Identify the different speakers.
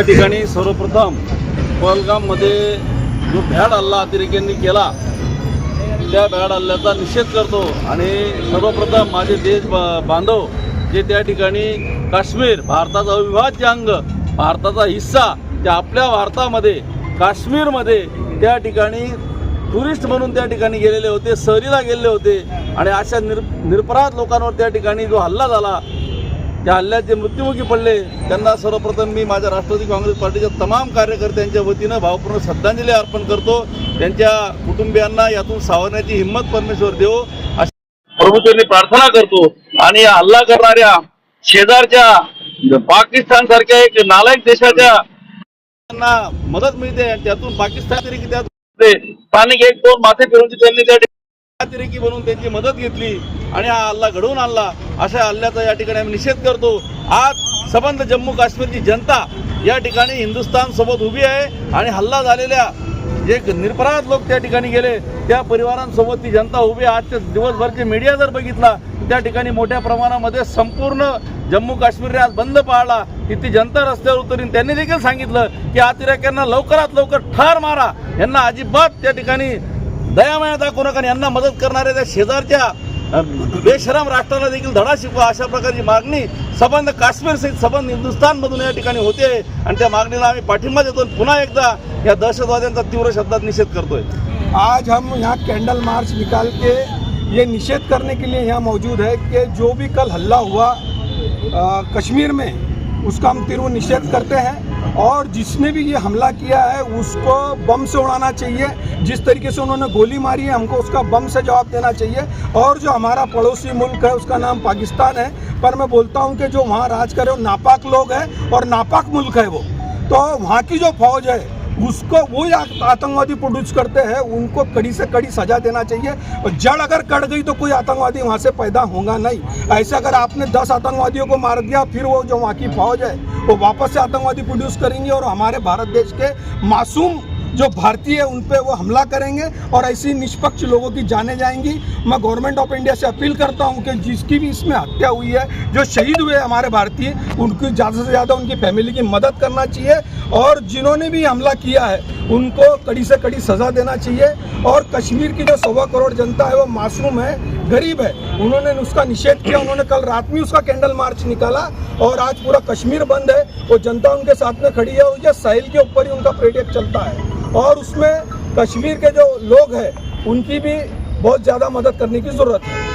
Speaker 1: या ठिकाणी सर्वप्रथम पहलगाममध्ये जो भ्याड हल्ला अतिरेक्यांनी केला त्या भ्याड हल्ल्याचा निषेध करतो. आणि सर्वप्रथम माझे देश ब- बांधव जे त्या ठिकाणी काश्मीर भारताचा अविभाज्य अंग भारताचा हिस्सा त्या आपल्या भारतामध्ये काश्मीरमध्ये त्या ठिकाणी टुरिस्ट म्हणून त्या ठिकाणी गेलेले होते सहलीला गेलेले होते. आणि अशा निर निरपराध लोकांवर त्या ठिकाणी जो हल्ला झाला त्या हल्ल्यात जे मृत्युमुखी पडले त्यांना सर्वप्रथम मी माझ्या राष्ट्रवादी काँग्रेस पार्टीच्या तमाम कार्यकर्त्यांच्या वतीनं भावपूर्ण श्रद्धांजली अर्पण करतो. त्यांच्या कुटुंबियांना यातून सावरण्याची हिंमत परमेश्वर देव. अशी प्रभूत्वानी प्रार्थना करतो. आणि या हल्ला करणाऱ्या शेजारच्या पाकिस्तान सारख्या एक नालायक देशाच्या त्यांना मदत मिळते. आणि त्यातून पाकिस्तान तरी त्यात स्थानिक एक दोन माथे फिरून त्यांनी त्या अतिरेकी म्हणून त्यांची मदत घेतली आणि हा हल्ला घडवून आणला. अशा हल्ल्याचा या ठिकाणी आम्ही निषेध करतो. आज सबंध जम्मू काश्मीरची जनता या ठिकाणी हिंदुस्थान सोबत उभी आहे आणि हल्ला झालेल्या जे निरपराध लोक त्या ठिकाणी गेले त्या परिवारांसोबत ती जनता उभी आहे. आजच्या दिवसभरचे मीडिया जर बघितला त्या ठिकाणी मोठ्या प्रमाणामध्ये संपूर्ण जम्मू काश्मीरने आज बंद पाळला. तिथे जनता रस्त्यावर उतरून त्यांनी देखील सांगितलं की अतिरेक्यांना लवकरात लवकर ठार मारा. यांना अजिबात त्या ठिकाणी दयामाया दाखवू नका यांना मदत करणाऱ्या त्या शेजारच्या बेशराम राष्ट्राला देखील धडा शिकवा अशा प्रकारची मागणी सबंध काश्मीर सहित सबंध हिंदुस्थानमधून या ठिकाणी होते. आणि त्या मागणीला आम्ही पाठिंबा देतो पुन्हा एकदा या दहशतवाद्यांचा तीव्र शब्दात निषेध करतोय.
Speaker 2: आज हम यहाँ कैंडल मार्च निकाल के ये निषेध करने के लिए यहाँ मौजूद है कि जो भी कल हल्ला हुआ आ, कश्मीर में उसका हम तीव्र निषेध करते हैं। और जिसने भी ये हमला किया है, उसको बम से उड़ाना चाहिए। जिस तरीके से उन्होंने गोली मारी है, हमको उसका बम से जवाब देना चाहिए। और जो हमारा पड़ोसी मुल्क है, उसका नाम पाकिस्तान है। पर मैं बोलता हूँ कि जो वहाँ राज करे वो नापाक लोग हैं और नापाक मुल्क है वो। तो वहाँ की जो फौज है उसको वो आतंकवादी प्रोड्यूस करते हैं, उनको कड़ी से कड़ी सजा देना चाहिए। और जड़ अगर कट गई तो कोई आतंकवादी वहाँ से पैदा होगा नहीं। ऐसे अगर आपने दस आतंकवादियों को मार दिया, फिर वो जो वहाँ की फौज है, वो वापस से आतंकवादी प्रोड्यूस करेंगे और हमारे भारत देश के मासूम जो भारतीय उन पर वो हमला करेंगे और ऐसी निष्पक्ष लोगों की जाने जाएँगी। मैं गवर्नमेंट ऑफ़ इंडिया से अपील करता हूँ कि जिसकी भी इसमें हत्या हुई है, जो शहीद हुए हमारे भारतीय, उनकी ज़्यादा से ज़्यादा उनकी फैमिली की मदद करना चाहिए और जिन्होंने भी हमला किया है उनको कड़ी से कड़ी सज़ा देना चाहिए। और कश्मीर की जो सवा करोड़ जनता है, वो मासूम है, गरीब है। उन्होंने उसका निषेध किया, उन्होंने कल रात में उसका कैंडल मार्च निकाला और आज पूरा कश्मीर बंद है। वो जनता उनके साथ में खड़ी है, और ये साहिल के ऊपर ही उनका प्रोजेक्ट चलता है। और उसमें कश्मीर के जो लोग हैं, उनकी भी बहुत ज़्यादा मदद करने की ज़रूरत है।